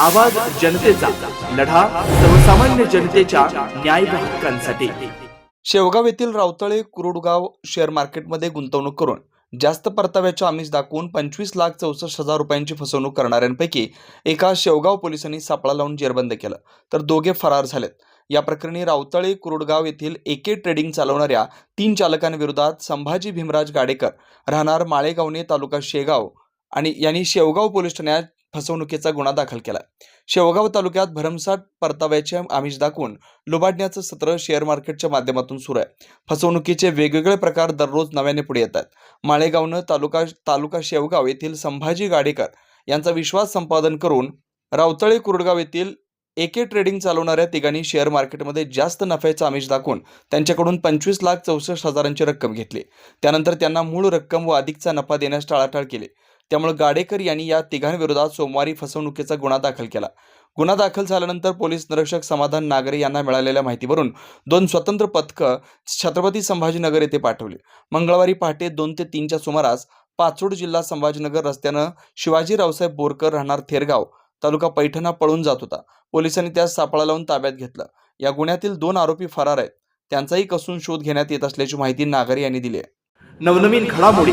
आवाज जनतेचा लढा सर्वसामान्य जनतेच्या न्याय हक्कांसाठी. शेवगाव येथील रावतळे कुरुडगाव शेअर मार्केटमध्ये गुंतवणूक करून जास्त परताव्याचे आमिष दाखवून पंचवीस लाख चौसष्ट हजार रुपयांची फसवणूक करणाऱ्यांपैकी एका शेवगाव पोलिसांनी सापळा लावून जेरबंद केलं. तर दोघे फरार झालेत. या प्रकरणी रावतळे कुरुडगाव येथील एके ट्रेडिंग चालवणाऱ्या तीन चालकांविरोधात संभाजी भीमराज गाडेकर राहणार माळेगावणे तालुका शेगाव आणि यांनी शेवगाव पोलीस ठाण्यात फसवणुकीचा गुन्हा दाखल केला. शेवगाव तालुक्यात भरमसाठ परताव्याचे आमिष दाखवून लुबाडण्याचं सत्र शेअर मार्केटच्या माध्यमातून सुरू आहे. फसवणुकीचे वेगवेगळे प्रकार दररोज नव्याने पुढे येतात माळेगावनं तालुका तालुका शेवगाव येथील संभाजी गाडेकर यांचा विश्वास संपादन करून रावतळे कुरडगाव येथील एके ट्रेडिंग चालवणाऱ्या तिघांनी शेअर मार्केटमध्ये जास्त नफ्याचा आमिष दाखवून त्यांच्याकडून पंचवीस लाख चौसष्ट हजारांची रक्कम घेतली. त्यानंतर त्यांना मूळ रक्कम व अधिकचा नफा देण्यास टाळाटाळ केली. त्यामुळे गाडेकर यांनी या तिघांविरोधात सोमवारी फसवणुकीचा गुन्हा दाखल केला. गुन्हा दाखल झाल्यानंतर पोलीस निरीक्षक समाधान नागरे यांना मिळालेल्या माहितीवरून दोन स्वतंत्र पथकं छत्रपती संभाजीनगर येथे पाठवली. मंगळवारी पहाटे दोन ते तीनच्या सुमारास पाचोड जिल्हा संभाजीनगर रस्त्यानं शिवाजी रावसाहेब बोरकर राहणार थेरगाव तालुका पैठणा पळून जात होता. पोलिसांनी त्यास सापळा लावून ताब्यात घेतलं. या गुन्ह्यातील दोन आरोपी फरार आहेत. त्यांचाही कसून शोध घेण्यात येत असल्याची माहिती नागरे यांनी दिली आहे. नवनवीन घडामोडी